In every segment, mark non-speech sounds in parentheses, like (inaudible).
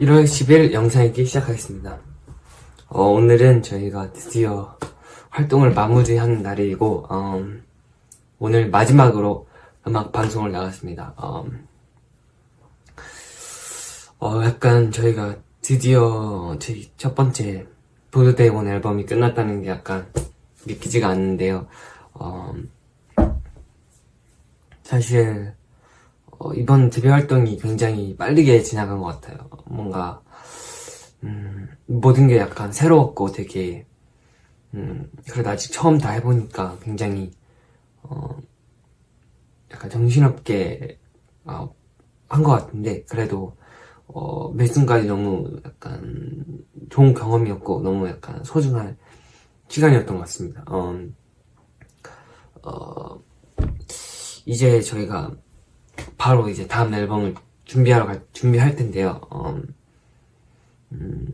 1월 10일 영상 읽기 시작하겠습니다. 어, 오늘은 저희가 드디어 활동을 마무리하는 날이고, 음, 오늘 마지막으로 음악 방송을 나갔습니다. 음, 어, 약간 저희가 드디어 저희 첫 번째 원 앨범이 끝났다는 게 약간 믿기지가 않는데요. 음, 사실 어, 이번 데뷔 활동이 굉장히 빠르게 지나간 것 같아요. 뭔가 음, 모든 게 약간 새로웠고 되게 음, 그래도 아직 처음 다 해보니까 굉장히 어, 약간 정신없게 어, 한것 같은데 그래도 어, 매 순간이 너무 약간 좋은 경험이었고 너무 약간 소중한 시간이었던 것 같습니다. 어, 어, 이제 저희가 바로 이제 다음 앨범을 준비하러 갈, 준비할 텐데요. 어, 음,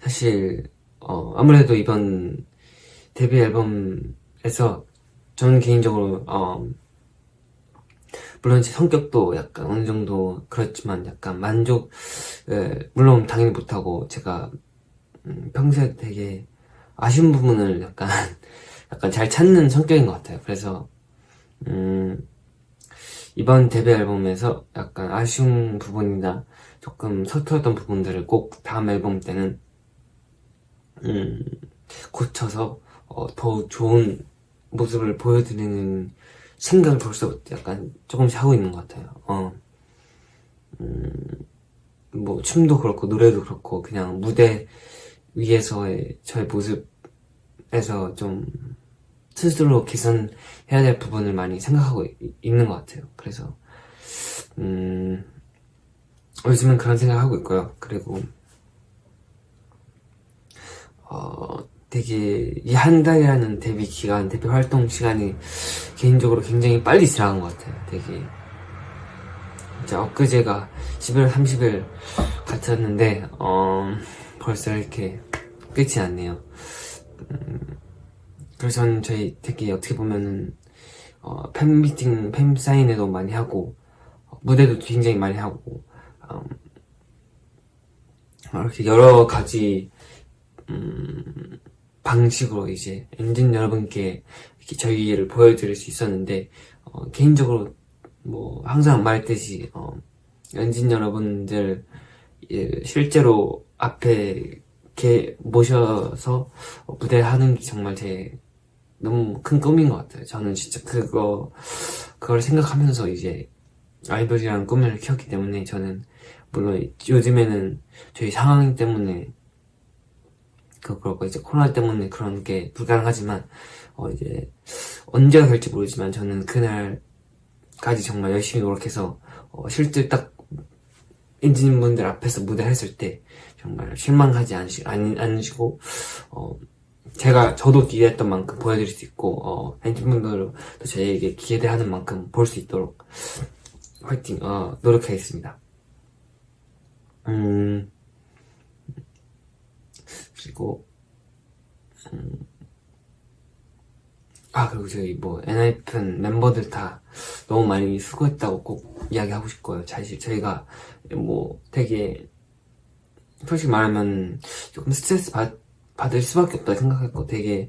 사실, 어, 아무래도 이번 데뷔 앨범에서 저는 개인적으로, 어, 물론 제 성격도 약간 어느 정도 그렇지만 약간 만족, 에, 물론 당연히 못하고 제가 음, 평소에 되게 아쉬운 부분을 약간, (laughs) 약간 잘 찾는 성격인 것 같아요. 그래서, 음, 이번 데뷔 앨범에서 약간 아쉬운 부분이나 조금 서툴었던 부분들을 꼭 다음 앨범 때는 음, 고쳐서 어, 더 좋은 모습을 보여드리는 생각을 벌써부터 약간 조금씩 하고 있는 것 같아요. 어. 음, 뭐 춤도 그렇고 노래도 그렇고 그냥 무대 위에서의 저의 모습에서 좀 스스로 개선해야 될 부분을 많이 생각하고 이- 있는 것 같아요. 그래서 음, 요즘은 그런 생각하고 있고요. 그리고 어, 되게 이 한 달이라는 데뷔 기간, 데뷔 활동 시간이 개인적으로 굉장히 빨리 지나간 것 같아요. 되게 진짜 엊그제가 11월 30일 같았는데 어, 벌써 이렇게 끝이 났네요. 그래서 저는 저희 되게 어떻게 보면은 어, 팬미팅, 팬 사인회도 많이 하고 어, 무대도 굉장히 많이 하고 음, 이렇게 여러 가지 음, 방식으로 이제 엔진 여러분께 저희를 보여드릴 수 있었는데 어, 개인적으로 뭐 항상 말했듯이 어, 엔진 여러분들 예, 실제로 앞에 이렇게 모셔서 어, 무대를 하는 게 정말 제 너무 큰 꿈인 것 같아요. 저는 진짜 그거, 그걸 생각하면서 이제 아이돌이라는 꿈을 키웠기 때문에 저는 물론 요즘에는 저희 상황 때문에 그 그렇고 이제 코로나 때문에 그런 게 불가능하지만 어 이제 언제가 될지 모르지만 저는 그날까지 정말 열심히 노력해서 어 실제 딱 엔지니어분들 앞에서 무대를 했을 때 정말 실망하지 않으시, 않, 않으시고 어 제가 저도 기대했던 만큼 보여드릴 수 있고 어, 팬분들도 저에게 기대하는 만큼 볼 수 있도록 화이팅 어, 노력하겠습니다. 음 그리고 음, 아 그리고 저희 뭐 엔하이픈 멤버들 다 너무 많이 수고했다고 꼭 이야기하고 싶고요. 사실 저희가 뭐 되게 솔직히 말하면 조금 스트레스 받, 받을 수밖에 없다 생각했고 되게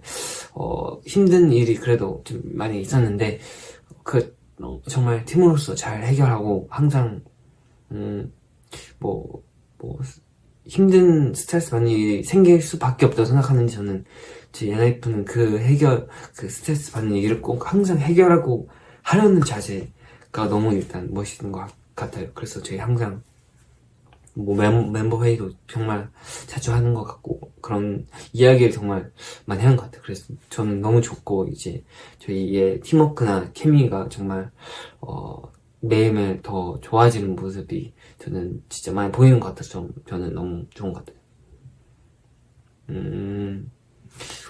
어, 힘든 일이 그래도 좀 많이 있었는데 그 어, 정말 팀으로서 잘 해결하고 항상 음, 뭐, 뭐 힘든 스트레스 일이 생길 수밖에 없다고 생각하는데 저는 제 엔하이프는 그 해결 그 스트레스 받는 일을 꼭 항상 해결하고 하려는 자세가 너무 일단 멋있는 것 같아요. 그래서 저희 항상 뭐 멤, 멤버 회의도 정말 자주 하는 것 같고 그런 이야기를 정말 많이 하는 것 같아요. 그래서 저는 너무 좋고 이제 저희의 팀워크나 케미가 정말 어, 매일매일 더 좋아지는 모습이 저는 진짜 많이 보이는 것 같아서 좀, 저는 너무 좋은 것 같아요. 음,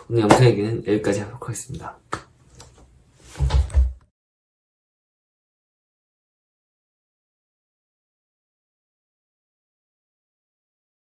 오늘 영상 얘기는 여기까지 하도록 하겠습니다.